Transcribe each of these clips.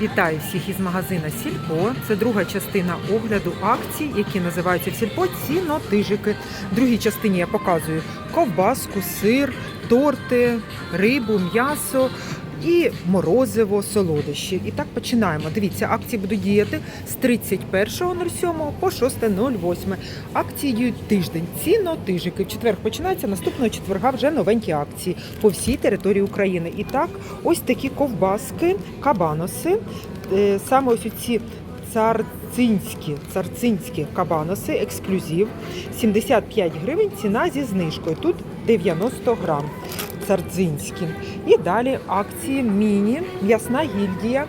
Вітаю всіх із магазина Сільпо. Це друга частина огляду акцій, які називаються в Сільпо цінотижики. В другій частині я показую ковбаску, сир, торти, рибу, м'ясо. І морозиво, солодощі. І так починаємо. Дивіться, акції будуть діяти з 31.07 по 6.08. Акції діють тиждень. Цінотижики. В четвер починається наступного четверга вже новенькі акції по всій території України. І так, ось такі ковбаски, кабаноси. Е, Саме ось ці царцинські, царцинські кабаноси, ексклюзив. 75 гривень, ціна зі знижкою. Тут 90 грам. Царцинські. І далі акції міні, м'ясна гільдія.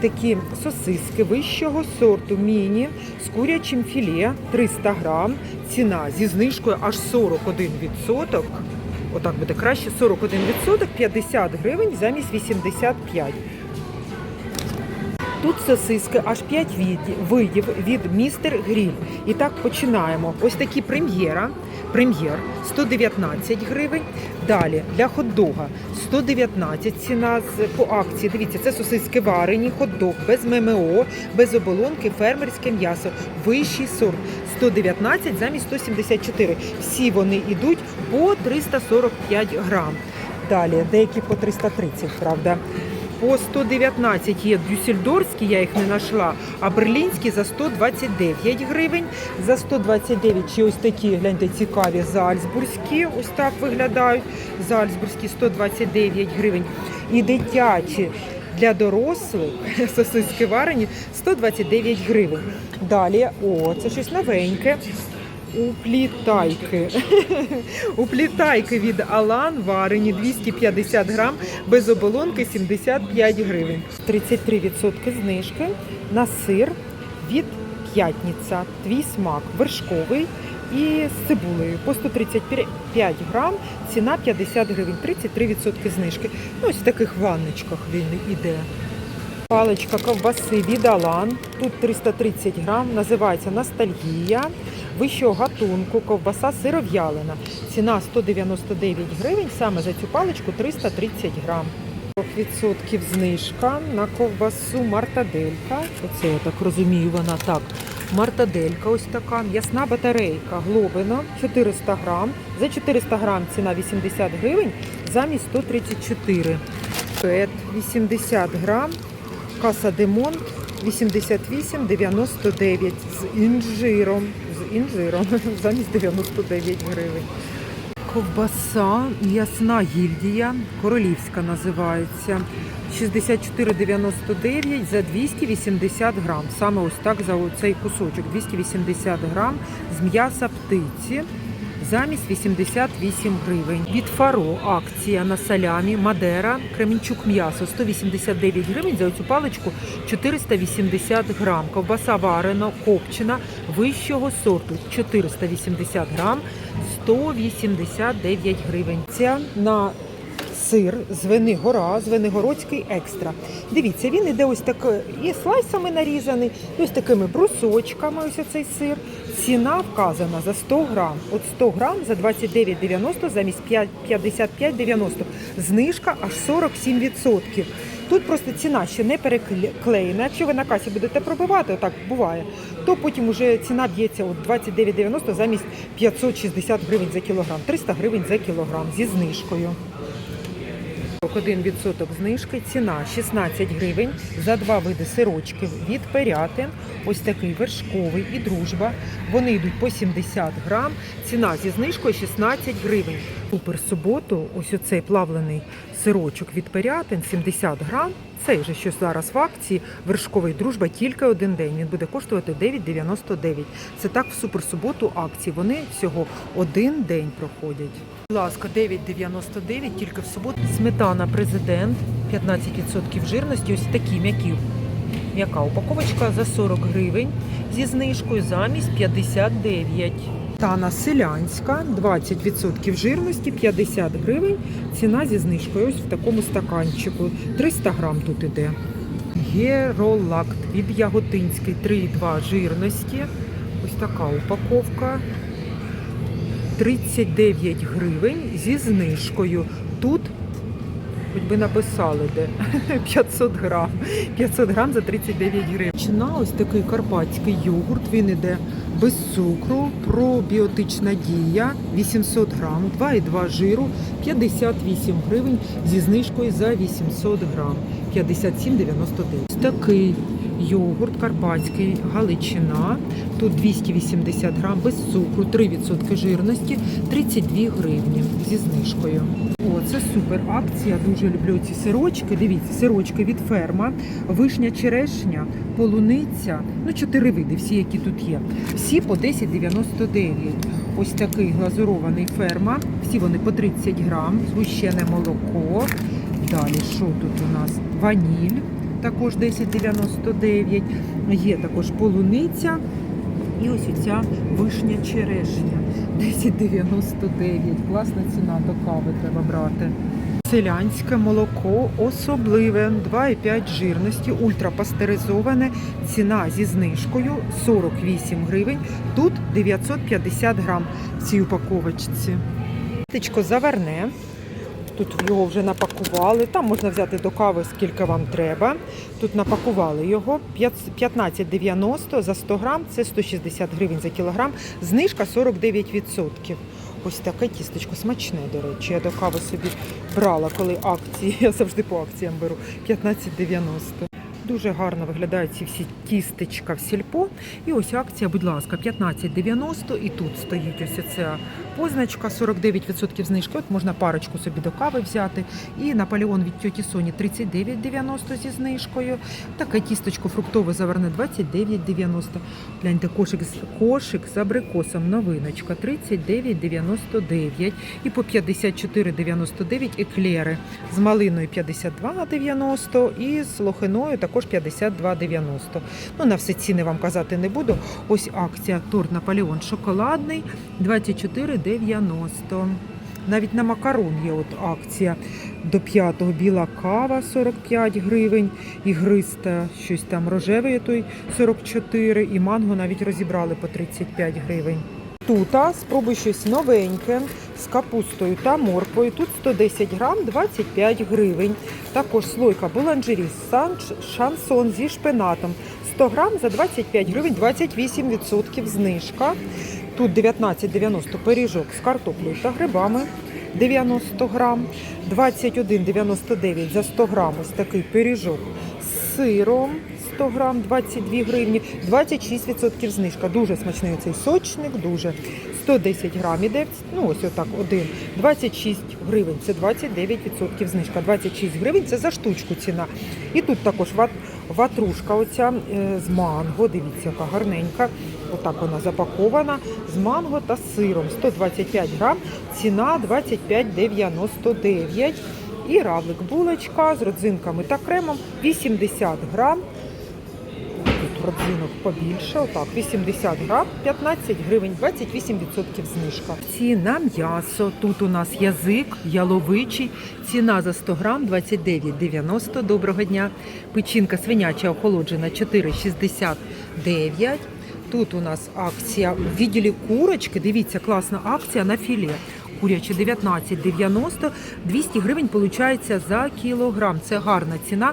Такі сосиски вищого сорту міні з курячим філе 300 грам. Ціна зі знижкою аж 41%. Отак буде краще. 41%, 50 гривень замість 85. Тут сосиски аж 5 видів від містер Гріль. І так починаємо. Ось такі прем'єра. Прем'єр 119 гривень. Далі для хот-дога 119 ціна з по акції. Дивіться, це сосиски варені, хот-дог без ММО, без оболонки, фермерське м'ясо. Вищий сорт 119 замість 174. Всі вони йдуть по 345 грам. Далі деякі по 330, правда. По 119 є дюссельдорські, я їх не знайшла, а берлінські за 129 гривень. За 129 ще ось такі, гляньте, цікаві зальцбурзькі, ось так виглядають. Зальцбурзькі 129 гривень. І дитячі для дорослих сосиски варені 129 гривень. Далі, о, це щось новеньке. Уплітайки. Уплітайки від Алан варені 250 грам, без оболонки 75 гривень. 33% знижки на сир від п'ятниця. Твій смак вершковий і з цибулею по 135 грам, ціна 50 гривень, 33% знижки. Ну, ось в таких ванночках він іде. Паличка ковбаси від Алан. Тут 330 грам, називається Ностальгія. Вищого гатунку, ковбаса сиров'ялина. Ціна 199 гривень, саме за цю паличку 330 грам. 40% знижка на ковбасу Мартаделька. Оце я так розумію, вона так. Мартаделька ось така, м'ясна батарейка, глобина 400 грам. За 400 грам ціна 80 гривень, замість 134. Пет 80 грам, каса Демонт 88,99 з інжиром. Інжиром замість 99 гривень. Ковбаса, м'ясна гільдія, королівська називається. 64,99 за 280 грам. Саме ось так за цей кусочок. 280 грам з м'яса птиці замість 88 гривень. Від Фаро акція на салямі, Мадера, Кремінчук м'ясо 189 гривень за цю паличку 480 грам. Ковбаса варена, копчена, вищого сорту 480 грам 189 гривень. Ця на сир з Венигора, з Венигородський екстра. Дивіться, він іде ось так і слайсами нарізаний, ось такими брусочками. Ось цей сир. Ціна вказана за 100 грам. От 100 грам за 29,90 замість 5 55,90. Знижка аж 47%. Тут просто ціна ще не переклеєна. Якщо ви на касі будете пробивати, так буває, то потім уже ціна б'ється от 29,90 замість 560 гривень за кілограм, 300 гривень за кілограм зі знижкою. 1% знижки, ціна 16 гривень за два види сирочків від Перятин. Ось такий вершковий і дружба. Вони йдуть по 70 грам. Ціна зі знижкою 16 гривень. Супер суботу, ось оцей плавлений сирочок від Перятин 70 грам. Цей же, що зараз в акції, вершковий дружба тільки один день. Він буде коштувати 9,99. Це так в суперсуботу акції. Вони всього один день проходять. Будь ласка, 9,99 тільки в суботу. Сметана президент, 15% жирності. Ось такі м'які. М'яка упаковочка за 40 гривень зі знижкою замість 59. Тана селянська, 20% жирності, 50 гривень. Ціна зі знижкою ось в такому стаканчику. 300 грам тут іде. Геролакт від Яготинський 3,2 жирності. Ось така упаковка. 39 гривень зі знижкою. Тут Хоч би написали де 500 грам. 500 грам за 39 гривень. Чина ось такий карпатський йогурт. Він іде без цукру, пробіотична дія 800 грам, 2,2 жиру, 58 гривень зі знижкою за 800 грам. 57,99. Ось Такий йогурт карпатський Галичина. Тут 280 грам без цукру, 3% жирності, 32 гривні зі знижкою. Це супер акція. Дуже люблю ці сирочки. Дивіться, сирочки від ферма, вишня черешня, полуниця. Ну, чотири види, всі, які тут є. Всі по 10,99. Ось такий глазурований ферма. Всі вони по 30 грам, згущене молоко. Далі, що тут у нас? Ваніль, також 10,99. Є також полуниця. І ось оця вишня черешня. 10,99. Класна ціна до кави треба брати. Селянське молоко особливе, 2,5 жирності, ультрапастеризоване, ціна зі знижкою 48 гривень, тут 950 грам в цій упаковочці. Тичко заверне, тут його вже напакували, там можна взяти до кави скільки вам треба. Тут напакували його 15,90 за 100 грам, це 160 гривень за кілограм, знижка 49%. Ось таке тістечко смачне, до речі. Я до кави собі брала, коли акції. Я завжди по акціям беру 15,90. Дуже гарно виглядають ці всі тістечка в сільпо. І ось акція, будь ласка, 15,90. І тут стоїть ось ця позначка 49% знижки. От можна парочку собі до кави взяти. І Наполеон від тьоті Соні 39,90 зі знижкою. Таке тістечко фруктове заверне 29,90. Гляньте, кошик, з- кошик з абрикосом новиночка 39,99. І по 54,99 еклери. З малиною 52,90 і з лохиною також 52,90. Ну, на все ціни вам казати не буду. Ось акція торт Наполеон шоколадний 24,90. Навіть на макарон є от акція до 5-го біла кава 45 гривень, ігриста щось там рожевий той 44 і манго навіть розібрали по 35 гривень. Тут а, спробуй щось новеньке з капустою та морквою. Тут 110 грам 25 гривень. Також слойка буланжері шансон зі шпинатом. 100 грам за 25 гривень, 28% знижка. Тут 19,90 пиріжок з картоплею та грибами. 90 грам, 21,99 за 100 грам ось такий пиріжок з сиром 100 грам, 22 гривні, 26% знижка. Дуже смачний цей сочник, дуже. 110 грам іде, ну ось отак один, 26 гривень, це 29% знижка. 26 гривень це за штучку ціна. І тут також ват, ватрушка оця е, з манго, дивіться, яка гарненька. Отак вона запакована з манго та сиром. 125 грам, ціна 25,99. І равлик булочка з родзинками та кремом 80 грам. Родзинок побільше, отак, 80 грам, 15 гривень, 28% знижка. Ціна м'ясо. Тут у нас язик, яловичий. Ціна за 100 грам 29,90. Доброго дня. Печінка свиняча охолоджена 4,69. Тут у нас акція в відділі курочки. Дивіться, класна акція на філе. Куряче 19,90, 200 гривень виходить за кілограм. Це гарна ціна.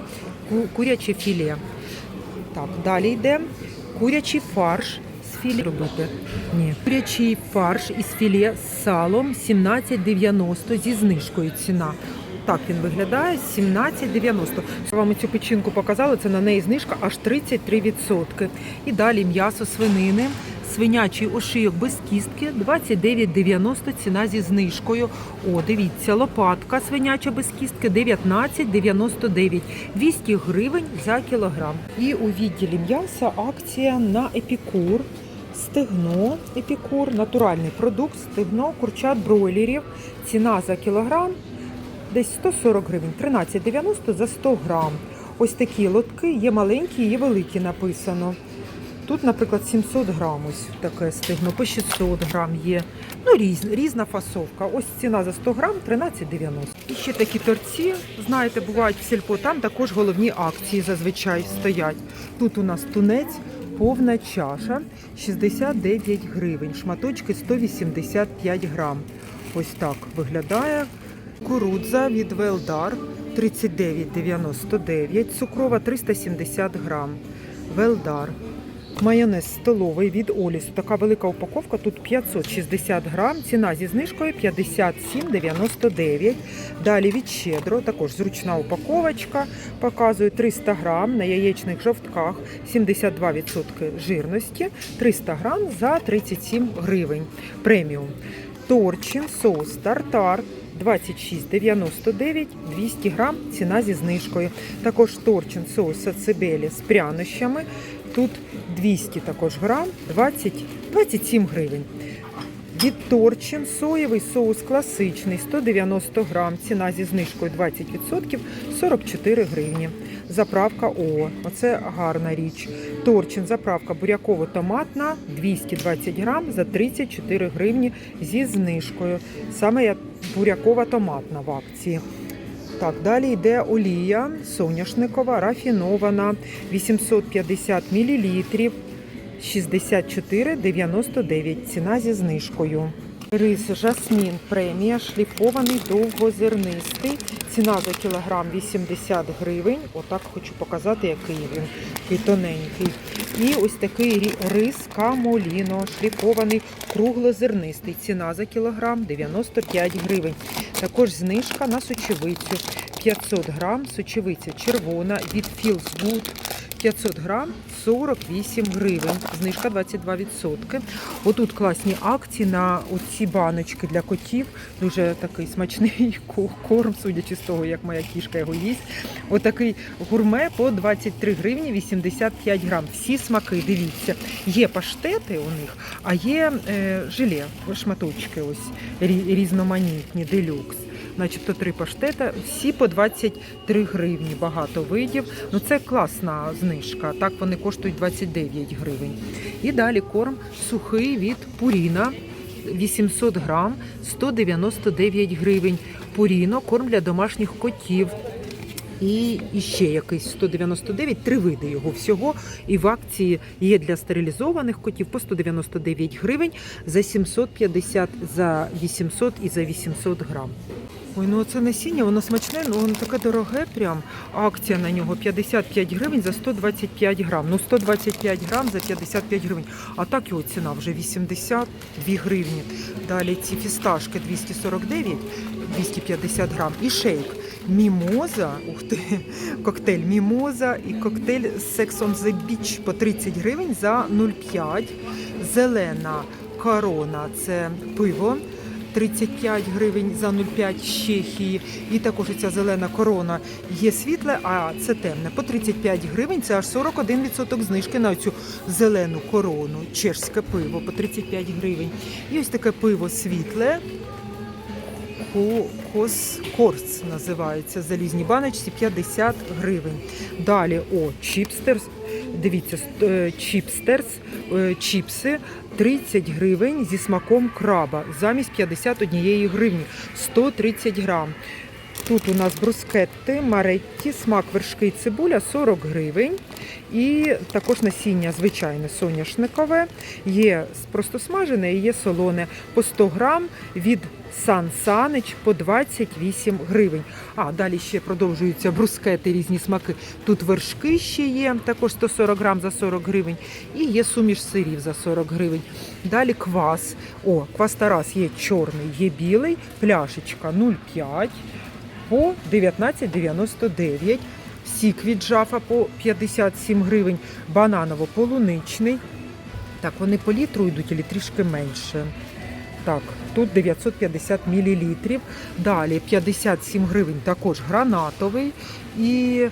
Куряче філе. Так, далі йде курячий фарш з філе робити. Ні. Курячий фарш із філе з салом 17,90 зі знижкою ціна. Так він виглядає 17,90. Я вам цю печінку показала, це на неї знижка аж 33%. І далі м'ясо свинини. Свинячий ошийок без кістки 29,90 ціна зі знижкою. О, дивіться, лопатка свиняча без кістки 19,99 200 гривень за кілограм. І у відділі м'яса акція на епікур. Стегно епікур, натуральний продукт, стегно, курчат бройлерів. Ціна за кілограм десь 140 гривень, 13,90 за 100 грам. Ось такі лотки, є маленькі, є великі написано. Тут, наприклад, 700 грам ось таке стигно, по 600 грам є. Ну, різ, різна фасовка. Ось ціна за 100 грам 13,90. І ще такі торці, знаєте, бувають в сільпо, там також головні акції зазвичай стоять. Тут у нас тунець, повна чаша, 69 гривень, шматочки 185 грам. Ось так виглядає. Курудза від Велдар 39,99, цукрова 370 грам. Велдар. Майонез столовий від Оліс. Така велика упаковка, тут 560 грам, ціна зі знижкою 57,99. Далі від Щедро, також зручна упаковочка, показує 300 грам на яєчних жовтках, 72% жирності, 300 грам за 37 гривень. Преміум. Торчин, соус, тартар, 26,99, 200 грам, ціна зі знижкою. Також торчин соус сацебелі з прянощами. Тут 200 також грам, 20, 27 гривень. Відторчин соєвий соус класичний 190 грам, ціна зі знижкою 20%, 44 гривні. Заправка О, оце гарна річ. Торчин, заправка буряково-томатна 220 грам за 34 гривні зі знижкою. Саме я бурякова-томатна в акції. Так, далі йде олія соняшникова, рафінована, 850 мл, 64,99. Ціна зі знижкою. Рис жасмін премія, шліфований довгозернистий. Ціна за кілограм 80 гривень. Отак хочу показати, який він такий тоненький. І ось такий рис камоліно, шліфований круглозернистий. Ціна за кілограм 95 гривень. Також знижка на сочевицю 500 грам, сочевиця червона від Feels Good 500 грам 48 гривень, знижка 22%. Отут класні акції на оці баночки для котів. Дуже такий смачний корм, судячи з того, як моя кішка його їсть. Отакий гурме по 23 гривні 85 грам. Всі смаки, дивіться. Є паштети у них, а є е, желе, шматочки ось різноманітні, делюкс. Начебто три паштета, всі по 23 гривні, багато видів. Ну це класна знижка. Так вони коштують 29 гривень. І далі корм сухий від Пуріна. 800 грам, 199 гривень. Пуріно, корм для домашніх котів. І, ще якийсь 199, три види його всього. І в акції є для стерилізованих котів по 199 гривень за 750, за 800 і за 800 грам. Ой, ну це насіння, воно смачне, ну воно таке дороге прям. Акція на нього 55 гривень за 125 грам. Ну 125 грам за 55 гривень. А так його ціна вже 82 гривні. Далі ці фісташки 249, 250 грам. І шейк. Мімоза, ух ти, коктейль Мімоза і коктейль Sex on the Beach по 30 гривень за 0,5. Зелена корона це пиво. 35 гривень за 0,5 з Чехії. І також ця зелена корона є світле, а це темне. По 35 гривень це аж 41% знижки на цю зелену корону. Чешське пиво по 35 гривень. І ось таке пиво світле. Ко- Кос, корс називається залізні баночці 50 гривень. Далі о, чіпстерс. Дивіться, е, чіпстерс, е, чіпси 30 гривень зі смаком краба замість 51 гривні, 130 грам. Тут у нас брускетти, маретті, смак вершки і цибуля 40 гривень. І також насіння звичайне соняшникове. Є просто смажене і є солоне по 100 грам від Сан Санич по 28 гривень. А далі ще продовжуються брускети, різні смаки. Тут вершки ще є, також 140 грам за 40 гривень. І є суміш сирів за 40 гривень. Далі квас. О, квас Тарас є чорний, є білий, пляшечка 0,5 по 19,99. Сік від жафа по 57 гривень. Бананово-полуничний. Так, вони по літру йдуть, або трішки менше. Так, тут 950 мл. Далі 57 гривень також гранатовий. І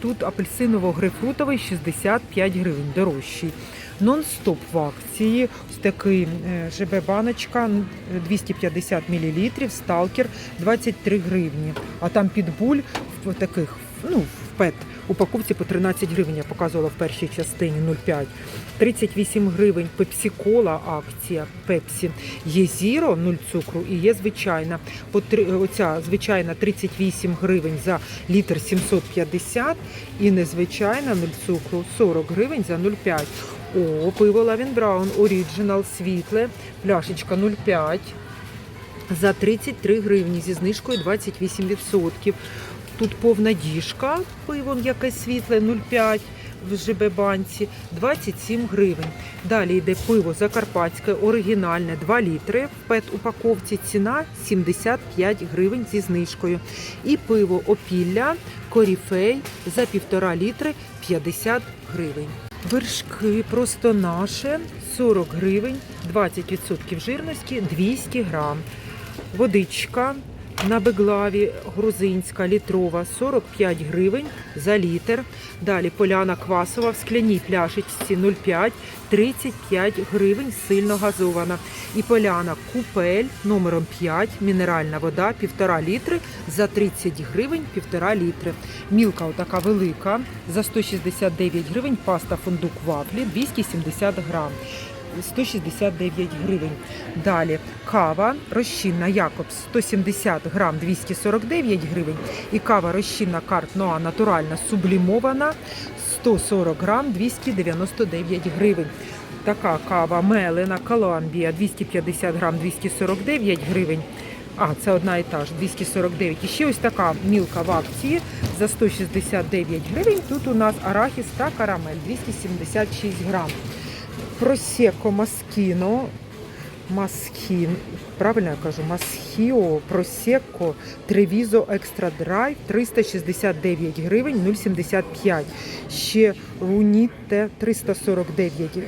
тут апельсиново-грейпфрутовий 65 гривень дорожчий. Нон-стоп в акції. Ось такий е, ЖБ-баночка 250 мл, сталкер 23 гривні. А там підбуль в таких, ну, в пет упаковці по 13 гривень. Я показувала в першій частині 0,5. 38 гривень пепсі-кола акція Пепсі. Є зіро 0 цукру і є звичайна. Оця звичайна 38 гривень за літр 750 і незвичайна 0 цукру 40 гривень за 0,5. О, пиво Лавін Браун Оріджинал світле, пляшечка 0,5 за 33 гривні зі знижкою 28%. Тут повна діжка, пиво якесь світле 0,5 в ЖБ банці 27 гривень. Далі йде пиво закарпатське, оригінальне 2 літри в пет упаковці. Ціна 75 гривень зі знижкою. І пиво опілля коріфей за півтора літри 50 гривень. Вершки просто наше 40 гривень, 20% жирності 200 грам. Водичка на беглаві грузинська літрова 45 гривень за літр. Далі поляна квасова в скляній пляшечці 0,5 35 гривень сильно газована. І поляна купель номером 5 мінеральна вода 1,5 літри за 30 гривень 1,5 літри. Мілка отака велика за 169 гривень. Паста фундук вафлі 270 грам. 169 гривень. Далі кава розчинна Якобс 170 грам 249 гривень. І кава розчинна карт Ноа натуральна сублімована 140 грам 299 гривень. Така кава мелена Коламбія 250 грам 249 гривень. А, це одна і та ж 249. І ще ось така мілка в акції за 169 гривень. Тут у нас арахіс та карамель 276 грам. Просеко Маскіно. Маскін, правильно я кажу, Масхіо, Просеко, Тревізо Екстра Драйв 369 гривень 0,75. Ще Руніте 349 е,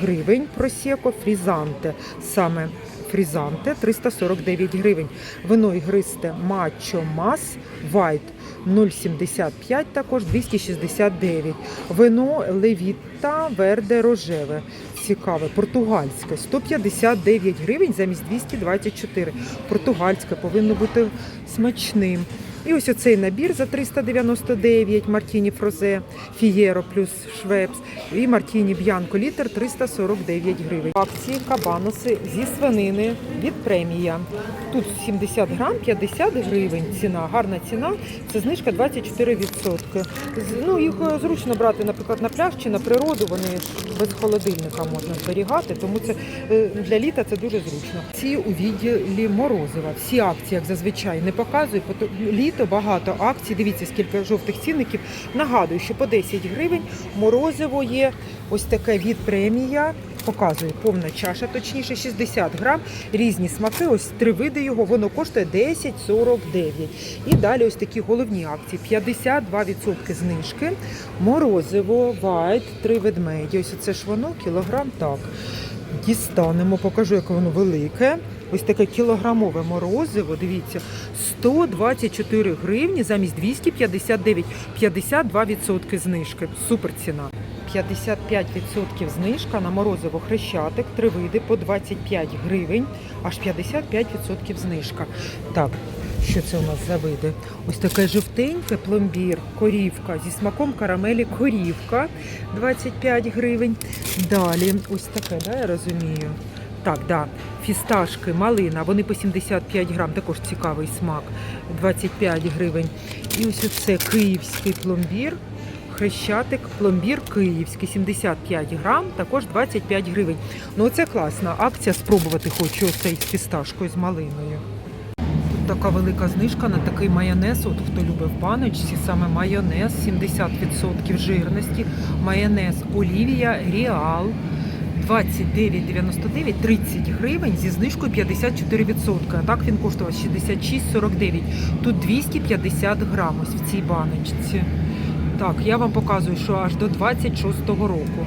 гривень Просеко, Фрізанте. Саме Фрізанте 349 гривень. Вино ігристе Мачо Мас Вайт 0,75 також 269. Вино Левіта Верде Рожеве. Цікаве, португальське 159 гривень замість 224. Португальське повинно бути смачним. І ось оцей набір за 399 Мартіні Фрозе, Фієро плюс Швепс і Мартіні Б'янко літр 349 гривень. Акції кабаноси зі свинини від премія. Тут 70 грам 50 гривень ціна. Гарна ціна. Це знижка 24%. З- Ну, їх е, зручно брати, наприклад, на пляж чи на природу. Вони без холодильника можна зберігати, тому це е, для літа це дуже зручно. Ці у відділі морозива. Всі акції, як зазвичай, не показую. бо то Літо багато акцій. Дивіться, скільки жовтих цінників. Нагадую, що по 10 гривень морозиво є ось таке від премія. Показую повна чаша, точніше 60 грам, різні смаки. Ось три види його. Воно коштує 10,49. І далі ось такі головні акції: 52% знижки. Морозиво, вайт, три ведмеді. Ось це ж воно, кілограм так. Дістанемо, покажу, яке воно велике. Ось таке кілограмове морозиво, дивіться, 124 гривні замість 259, 52% знижки. Супер ціна. 55% знижка на морозиво хрещатик, три види по 25 гривень, аж 55% знижка. Так, що це у нас за види? Ось таке жовтеньке пломбір, корівка зі смаком карамелі корівка 25 гривень. Далі, ось таке, да, я розумію. Так, да, фісташки, малина, вони по 75 грам, також цікавий смак, 25 гривень. І ось оце київський пломбір, хрещатик, пломбір київський, 75 грам, також 25 гривень. Ну це класна акція, спробувати хочу оцей з фісташкою, з малиною. Тут така велика знижка на такий майонез. От хто любить в баночці, саме майонез 70% жирності. Майонез Олівія Ріал 29,99 30 гривень зі знижкою 54%. А так він коштував 66,49. Тут 250 грам ось в цій баночці. Так, я вам показую, що аж до 26-го року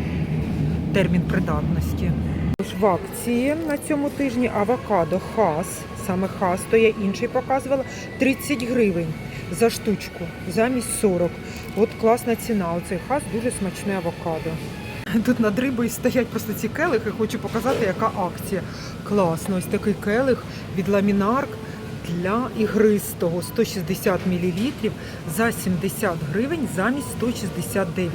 термін придатності. В акції на цьому тижні авокадо хас, саме хас, то я інший показувала, 30 гривень за штучку, замість 40. От класна ціна. Оцей хас дуже смачне авокадо. Тут над рибою стоять просто ці келихи, хочу показати, яка акція. Класно, ось такий келих від ламінарк для ігристого 160 мл за 70 гривень замість 169.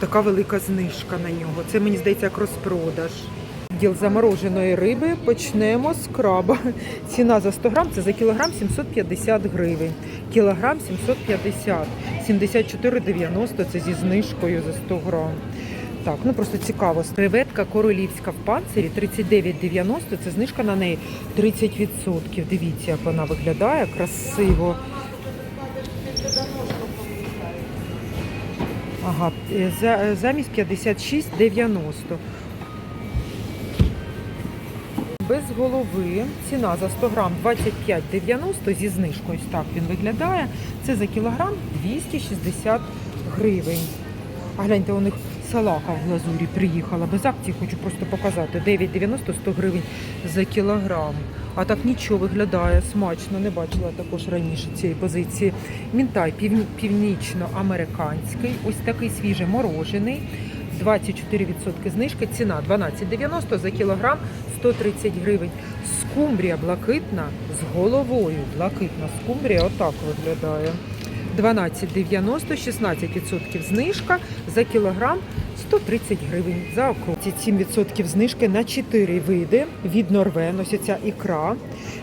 Така велика знижка на нього. Це мені здається як розпродаж. Відділ замороженої риби почнемо з краба. Ціна за 100 грам це за кілограм 750 гривень. Кілограм 750, 74,90 це зі знижкою за 100 грам. Так, ну просто цікаво. Креветка королівська в панцирі 39,90, це знижка на неї 30%. Дивіться, як вона виглядає красиво. Ага, е, е, замість 56,90. Без голови ціна за 100 грам 25,90 зі знижкою. Ось так він виглядає. Це за кілограм 260 гривень. А гляньте, у них салака в глазурі приїхала. Без акції хочу просто показати. 9,90 100 гривень за кілограм. А так нічого виглядає смачно. Не бачила також раніше цієї позиції. Мінтай півні- північно-американський. Ось такий свіжий морожений. 24% знижки, ціна 12,90 за кілограм 130 гривень. Скумбрія блакитна з головою. Блакитна скумбрія отак виглядає. 12,90, 16% знижка за кілограм 130 гривень за округ. 7% знижки на 4 види від Норвен. Ось ікра.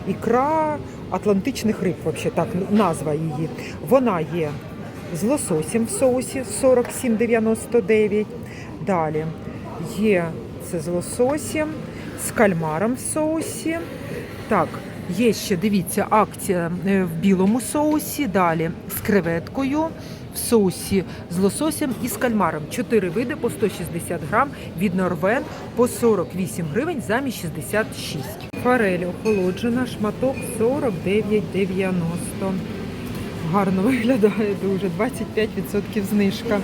Ікра атлантичних риб, взагалі так назва її. Вона є з лососем в соусі 47,99. Далі є це з лососем, з кальмаром в соусі. Так, є ще, дивіться, акція е, в білому соусі. Далі з креветкою соусі з лососем і з кальмаром. Чотири види по 160 грам від Норвен по 48 гривень замість 66. Форель охолоджена, шматок 49,90. Гарно виглядає дуже. 25% знижка.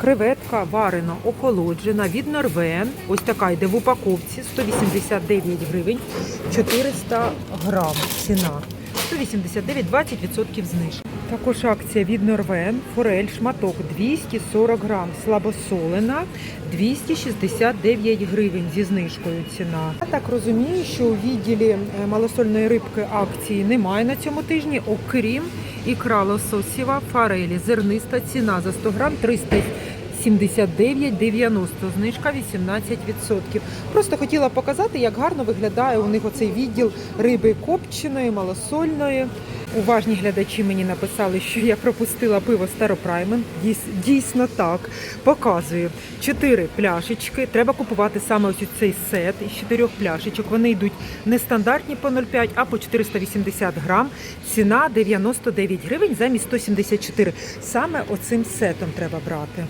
Креветка варена, охолоджена від Норвен. Ось така йде в упаковці 189 гривень, 400 грам ціна. 189, 20% знижки. Також акція від Норвен. Форель, шматок 240 грам, слабосолена, 269 гривень зі знижкою ціна. Я так розумію, що у відділі е, малосольної рибки акції немає на цьому тижні, окрім ікра лососєва, форелі, зерниста ціна за 100 грам 300 79,90, знижка 18%. Просто хотіла показати, як гарно виглядає у них оцей відділ риби копченої, малосольної. Уважні глядачі мені написали, що я пропустила пиво Старопраймен. Дійс- Дійсно так. Показую. Чотири пляшечки. Треба купувати саме ось цей сет із чотирьох пляшечок. Вони йдуть не стандартні по 0,5, а по 480 грам. Ціна 99 гривень замість 174. Саме оцим сетом треба брати.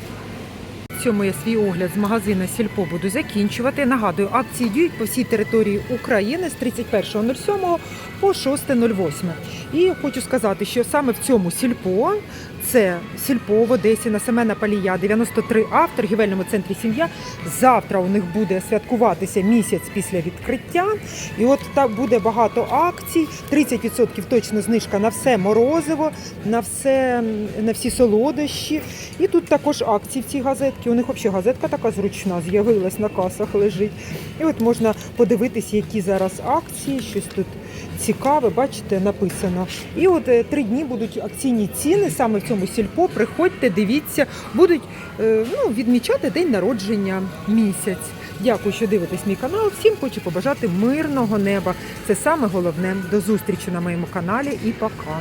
Цьому я свій огляд з магазину Сільпо буду закінчувати. Нагадую, акції діють по всій території України з 31.07 по 6.08. І хочу сказати, що саме в цьому сільпо це сільпо в Одесі на Семена Палія, 93А в торгівельному центрі Сім'я. Завтра у них буде святкуватися місяць після відкриття. І от так буде багато акцій. 30% точно знижка на все морозиво, на все на всі солодощі. І тут також акції в цій газетці. У них взагалі газетка така зручна, з'явилась на касах, лежить. І от можна подивитися, які зараз акції, щось тут цікаве, бачите, написано. І от е, три дні будуть акційні ціни саме в цьому сільпо. Приходьте, дивіться, будуть е, ну, відмічати день народження місяць. Дякую, що дивитесь мій канал. Всім хочу побажати мирного неба. Це саме головне. До зустрічі на моєму каналі і пока.